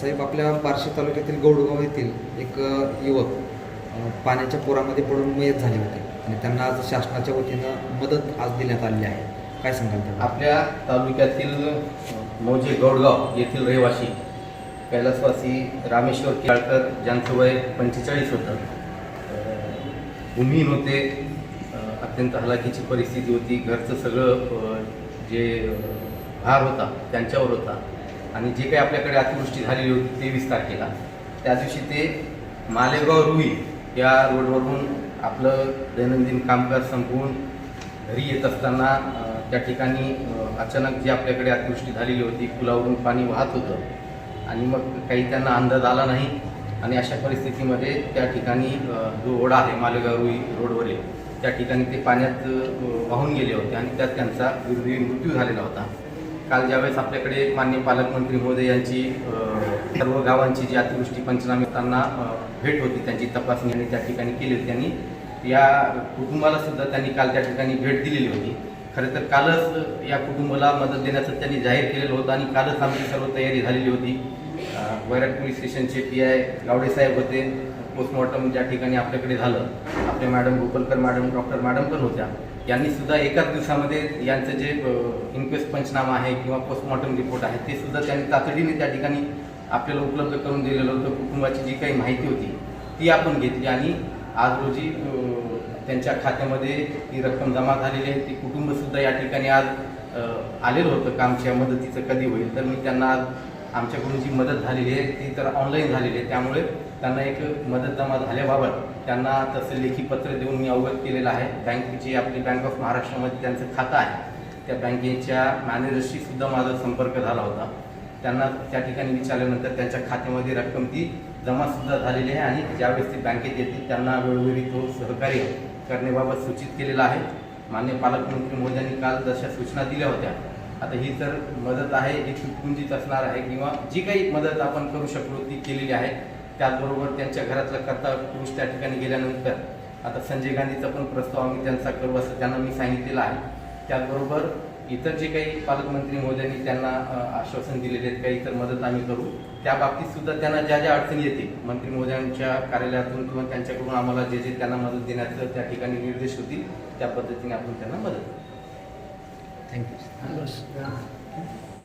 साहेब आपल्या बार्शी तालुक्यातील गौडगाव येथील एक युवक पाण्याच्या पुरामध्ये पडून मयत झाले होते आणि त्यांना आज शासनाच्या वतीनं मदत आज देण्यात आलेली आहे. काय सांगाल आपल्या तालुक्यातील मौजे गौडगाव येथील रहिवासी कैलासवासी रामेश्वर केळकर ज्यांचं वय पंचेचाळीस होतं भूमिहीन होते. अत्यंत हलाखीची परिस्थिती होती. घरचं सगळं जे भार होता त्यांच्यावर होता. आणि जे काही आपल्याकडे अतिवृष्टी झालेली होती तेवीस तारखेला त्या दिवशी ते मालेगाव रुई या रोडवरून आपलं दैनंदिन कामकाज संपवून घरी येत असताना त्या ठिकाणी अचानक जी आपल्याकडे अतिवृष्टी झालेली होती पुलावरून पाणी वाहत होतं आणि मग काही त्यांना अंदाज आला नाही आणि अशा परिस्थितीमध्ये त्या ठिकाणी जो ओढा आहे मालेगाव रुई रोडवरील त्या ठिकाणी ते पाण्यात वाहून गेले होते आणि त्यात त्यांचा दुर्दैवी मृत्यू झालेला होता. काल ज्यावेळेस आपल्याकडे मान्य पालकमंत्री महोदय यांची सर्व गावांची जी अतिवृष्टी पंचनामे त्यांना भेट होती त्यांची तपासणी आणि त्या ठिकाणी केली होती त्यांनी. या कुटुंबाला सुद्धा त्यांनी काल त्या ठिकाणी भेट दिलेली होती. खरं तर कालच या कुटुंबाला मदत देण्याचं त्यांनी जाहीर केलेलं होतं आणि कालच आमची सर्व तयारी झालेली होती. वैराट पोलीस स्टेशनचे पी आय गावडे साहेब होते. पोस्टमॉर्टम ज्या ठिकाणी आपल्याकडे झालं आपल्या madam Gopalkar madam doctor madam पण होत्या. यांनी सुद्धा एकाच दिवसामध्ये यांचं जे इन्क्वेस्ट पंचनामा आहे किंवा पोस्टमॉर्टम रिपोर्ट आहे ते सुद्धा त्यांनी तातडीने त्या ठिकाणी आपल्याला उपलब्ध करून दिलेलं होतं. कुटुंबाची जी काही माहिती होती ती आपण घेतली आणि आज रोजी त्यांच्या खात्यामध्ये ती रक्कम जमा झालेली आहे. ती कुटुंबसुद्धा या ठिकाणी आज आलेलं होतं. कामच्या मदतीचं कधी होईल तर मी त्यांना आज आमच्याकडून जी मदत झालेली आहे ती तर ऑनलाईन झालेली आहे. त्यामुळे त्यांना एक मदत जमा झाल्याबाबत त्यांना तसं लेखी पत्र देऊन मी अवगत केलेलं आहे. बँकेची आपली बँक ऑफ महाराष्ट्रामध्ये त्यांचं खातं आहे त्या बँकेच्या मॅनेजरशी सुद्धा माझा संपर्क झाला होता. त्यांना त्या ठिकाणी विचारल्यानंतर त्यांच्या खात्यामध्ये रक्कम ती जमा सुद्धा झालेली आहे आणि ज्यावेळेस ती बँकेत येतील त्यांना वेळोवेळी तो सहकार्य करण्याबाबत सूचित केलेला आहे. मान्य पालकमंत्री मोदयांनी काल जशा सूचना दिल्या होत्या आता ही तर मदत आहे ही तुटपुंजीच असणार आहे किंवा जी काही मदत आपण करू शकलो ती केलेली आहे त्याचबरोबर त्यांच्या घरातला करता पुरुष त्या ठिकाणी गेल्यानंतर आता संजय गांधीचा पण प्रस्ताव आम्ही त्यांचा करू असं त्यांना मी सांगितलेलं आहे. त्याचबरोबर इतर जे काही पालकमंत्री महोदयांनी त्यांना आश्वासन दिलेले आहेत काही इतर मदत आम्ही करू त्या बाबतीत सुद्धा त्यांना ज्या ज्या अडचणी येतील मंत्री महोदयांच्या कार्यालयातून किंवा त्यांच्याकडून आम्हाला जे जे त्यांना मदत देण्याचं त्या ठिकाणी निर्देश होतील त्या पद्धतीने आपण त्यांना मदत करू. Thank you.